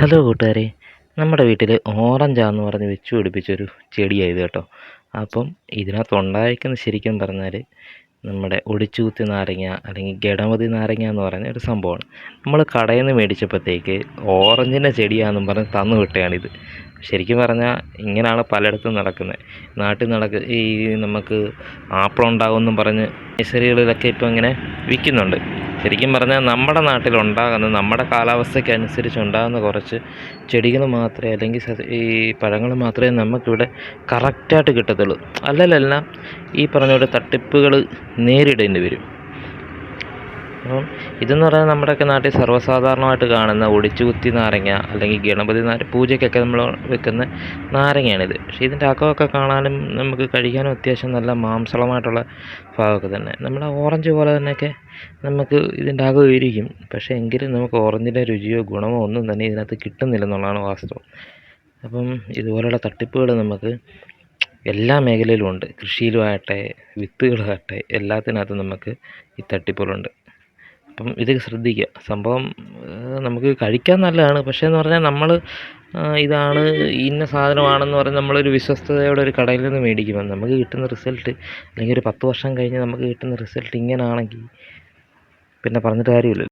Hello കൂട്ടുകാരെ നമ്മുടെ വീട്ടിൽ ഓറഞ്ചാന്ന് പറഞ്ഞ് വെച്ച് പിടിപ്പിച്ചൊരു ചെടിയായത് കേട്ടോ. അപ്പം ഇതിനകത്ത് ഉണ്ടായിരിക്കുന്ന ശരിക്കും പറഞ്ഞാൽ നമ്മുടെ ഒടിച്ചുകുത്തി നാരങ്ങ അല്ലെങ്കിൽ ഗണപതി നാരങ്ങ എന്ന് പറയുന്ന ഒരു സംഭവമാണ്. നമ്മൾ കടയിൽ നിന്ന് മേടിച്ചപ്പോഴത്തേക്ക് ഓറഞ്ചിന്റെ ചെടിയാണെന്നും പറഞ്ഞ് തന്നു ഇത് ശരിക്കും പറഞ്ഞാൽ ഇങ്ങനെയാണ് പലയിടത്തും നടക്കുന്നത് നാട്ടിൽ നടക്ക ഈ നമുക്ക് ആപ്പിൾ ഉണ്ടാകുമെന്നും പറഞ്ഞ് നഴ്സറികളിലൊക്കെ ഇപ്പോൾ ഇങ്ങനെ വിൽക്കുന്നുണ്ട്. ശരിക്കും പറഞ്ഞാൽ നമ്മുടെ നാട്ടിലുണ്ടാകുന്ന നമ്മുടെ കാലാവസ്ഥയ്ക്കനുസരിച്ച് ഉണ്ടാകുന്ന കുറച്ച് ചെടികൾ മാത്രമേ അല്ലെങ്കിൽ ഈ പഴങ്ങൾ മാത്രമേ നമുക്കിവിടെ കറക്റ്റായിട്ട് കിട്ടത്തുള്ളൂ. അല്ലല്ലെല്ലാം ഈ പറഞ്ഞ പോലെ തട്ടിപ്പുകൾ നേരിടേണ്ടി വരും. അപ്പം ഇതെന്ന് പറഞ്ഞാൽ നമ്മുടെയൊക്കെ നാട്ടിൽ സർവസാധാരണമായിട്ട് കാണുന്ന ഒടിച്ചുകുത്തി നാരങ്ങ അല്ലെങ്കിൽ ഗണപതി നാര പൂജയ്ക്കൊക്കെ നമ്മൾ വെക്കുന്ന നാരങ്ങയാണിത്. പക്ഷേ ഇതിന്റെ അകമൊക്കെ കാണാനും നമുക്ക് കഴിക്കാനും അത്യാവശ്യം നല്ല മാംസളമായിട്ടുള്ള ഭാഗമൊക്കെ തന്നെ. നമ്മുടെ ഓറഞ്ച് പോലെ തന്നെയൊക്കെ നമുക്ക് ഇതിന്റെ അകം ഇരിക്കും. പക്ഷേ എങ്കിലും നമുക്ക് ഓറഞ്ചിന്റെ രുചിയോ ഗുണമോ ഒന്നും തന്നെ ഇതിനകത്ത് കിട്ടുന്നില്ലെന്നുള്ളതാണ് വാസ്തവം. അപ്പം ഇതുപോലെയുള്ള തട്ടിപ്പുകൾ നമുക്ക് എല്ലാ മേഖലയിലും ഉണ്ട്. കൃഷിയിലുമാകട്ടെ വിത്തുകളാകട്ടെ എല്ലാത്തിനകത്തും നമുക്ക് ഈ തട്ടിപ്പുകളുണ്ട്. അപ്പം ഇത് ശ്രദ്ധിക്കുക. സംഭവം നമുക്ക് കഴിക്കാൻ നല്ലതാണ്. പക്ഷേ എന്ന് പറഞ്ഞാൽ നമ്മൾ ഇതാണ് ഇന്ന സാധനമാണെന്ന് പറഞ്ഞ് നമ്മളൊരു വിശ്വസ്തയോടെ ഒരു കടയിൽ നിന്ന് മേടിക്കുമ്പോൾ നമുക്ക് കിട്ടുന്ന റിസൾട്ട് അല്ലെങ്കിൽ ഒരു പത്ത് വർഷം കഴിഞ്ഞ് നമുക്ക് കിട്ടുന്ന റിസൾട്ട് ഇങ്ങനാണെങ്കിൽ പിന്നെ പറഞ്ഞിട്ട് കാര്യമില്ലല്ലോ.